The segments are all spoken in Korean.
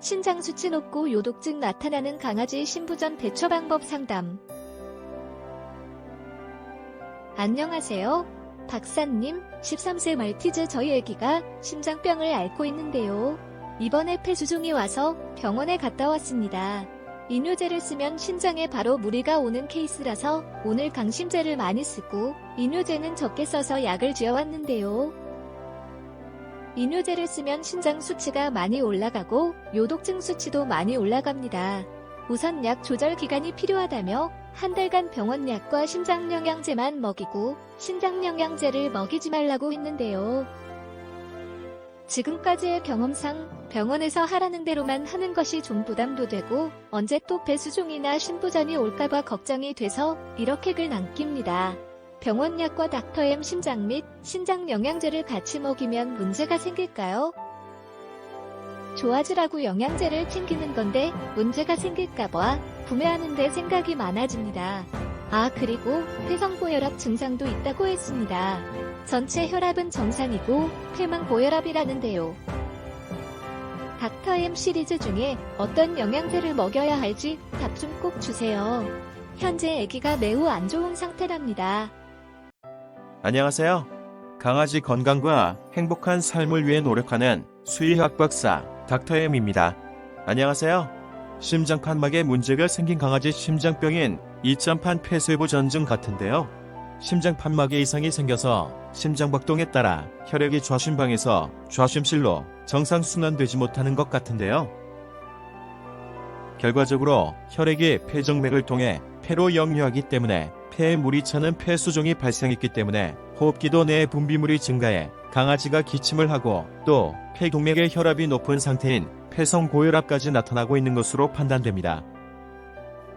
신장 수치 높고 요독증 나타나는 강아지 신부전 대처 방법 상담. 안녕하세요. 박사님, 13세 말티즈 저희 애기가 심장병을 앓고 있는데요. 이번에 폐수종이 와서 병원에 갔다 왔습니다. 이뇨제를 쓰면 신장에 바로 무리가 오는 케이스라서 오늘 강심제를 많이 쓰고 이뇨제는 적게 써서 약을 지어왔는데요. 이뇨제를 쓰면 신장 수치가 많이 올라가고 요독증 수치도 많이 올라갑니다. 우선 약 조절 기간이 필요하다며 한 달간 병원 약과 심장 영양제만 먹이고 신장 영양제를 먹이지 말라고 했는데요. 지금까지의 경험상 병원에서 하라는 대로만 하는 것이 좀 부담도 되고 언제 또 배수종이나 신부전이 올까봐 걱정이 돼서 이렇게 글 남깁니다. 병원 약과 닥터엠 심장 및 신장 영양제를 같이 먹이면 문제가 생길까요? 좋아지라고 영양제를 챙기는 건데 문제가 생길까봐 구매하는데 생각이 많아집니다. 아, 그리고 폐성고혈압 증상도 있다고 했습니다. 전체 혈압은 정상이고 폐만 고혈압이라는데요. 닥터엠 시리즈 중에 어떤 영양제를 먹여야 할지 답 좀 꼭 주세요. 현재 아기가 매우 안 좋은 상태랍니다. 안녕하세요. 강아지 건강과 행복한 삶을 위해 노력하는 수의학 박사 닥터엠입니다. 안녕하세요. 심장 판막에 문제가 생긴 강아지 심장병인 2.8 폐쇄부 전증 같은데요. 심장 판막에 이상이 생겨서 심장 박동에 따라 혈액이 좌심방에서 좌심실로 정상 순환되지 못하는 것 같은데요. 결과적으로 혈액이 폐정맥을 통해 폐로 역류하기 때문에 폐에 물이 차는 폐수종이 발생했기 때문에 호흡기도 내 분비물이 증가해 강아지가 기침을 하고 또 폐동맥의 혈압이 높은 상태인 폐성 고혈압까지 나타나고 있는 것으로 판단됩니다.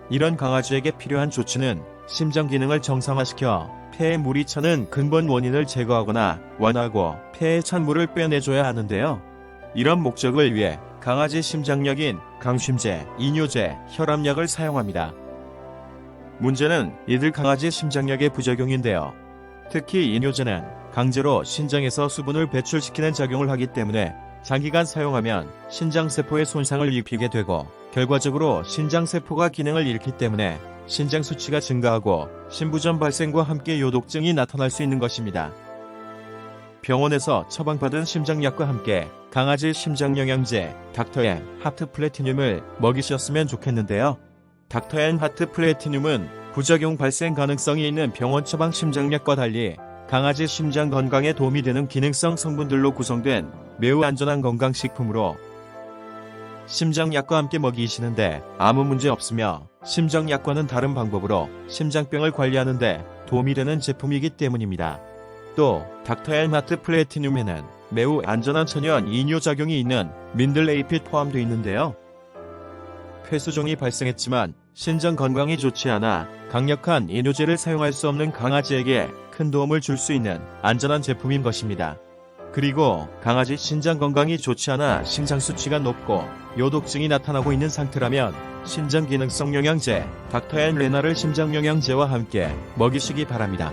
이런 강아지에게 필요한 조치는 심장 기능을 정상화시켜 폐에 물이 차는 근본 원인을 제거하거나 완화하고 폐에 찬 물을 빼내줘야 하는데요. 이런 목적을 위해 강아지 심장약인 강심제, 이뇨제, 혈압약을 사용합니다. 문제는 이들 강아지 심장약의 부작용인데요. 특히 이뇨제는 강제로 신장에서 수분을 배출시키는 작용을 하기 때문에 장기간 사용하면 신장세포에 손상을 입히게 되고 결과적으로 신장세포가 기능을 잃기 때문에 신장 수치가 증가하고 신부전 발생과 함께 요독증이 나타날 수 있는 것입니다. 병원에서 처방받은 심장약과 함께 강아지 심장영양제 닥터앤 하트 플래티늄을 먹이셨으면 좋겠는데요. 닥터앤 하트 플래티늄은 부작용 발생 가능성이 있는 병원 처방 심장약과 달리 강아지 심장 건강에 도움이 되는 기능성 성분들로 구성된 매우 안전한 건강식품으로 심장약과 함께 먹이시는데 아무 문제 없으며 심장약과는 다른 방법으로 심장병을 관리하는데 도움이 되는 제품이기 때문입니다. 또 닥터엘마트 플래티늄에는 매우 안전한 천연 이뇨작용이 있는 민들레이핏 포함되어 있는데요. 폐수종이 발생했지만 신장 건강이 좋지 않아 강력한 이뇨제를 사용할 수 없는 강아지에게 큰 도움을 줄 수 있는 안전한 제품인 것입니다. 그리고 강아지 신장 건강이 좋지 않아 신장 수치가 높고 요독증이 나타나고 있는 상태라면 신장 기능성 영양제 닥터앤 레나를 심장 영양제와 함께 먹이시기 바랍니다.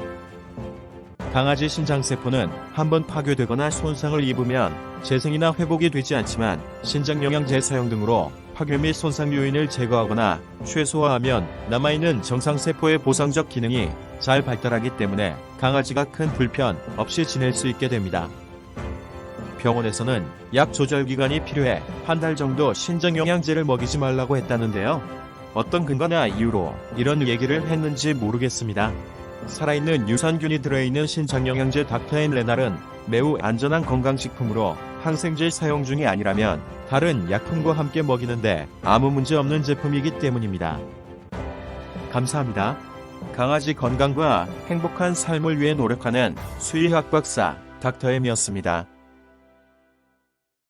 강아지 신장세포는 한번 파괴되거나 손상을 입으면 재생이나 회복이 되지 않지만 신장 영양제 사용 등으로 파괴 및 손상 요인을 제거하거나 최소화하면 남아있는 정상세포의 보상적 기능이 잘 발달하기 때문에 강아지가 큰 불편 없이 지낼 수 있게 됩니다. 병원에서는 약 조절 기간이 필요해 한 달 정도 신장 영양제를 먹이지 말라고 했다는데요. 어떤 근거나 이유로 이런 얘기를 했는지 모르겠습니다. 살아있는 유산균이 들어있는 신장 영양제 닥터앤 레날은 매우 안전한 건강식품으로 항생제 사용 중이 아니라면 다른 약품과 함께 먹이는데 아무 문제 없는 제품이기 때문입니다. 감사합니다. 강아지 건강과 행복한 삶을 위해 노력하는 수의학 박사 닥터엠이었습니다.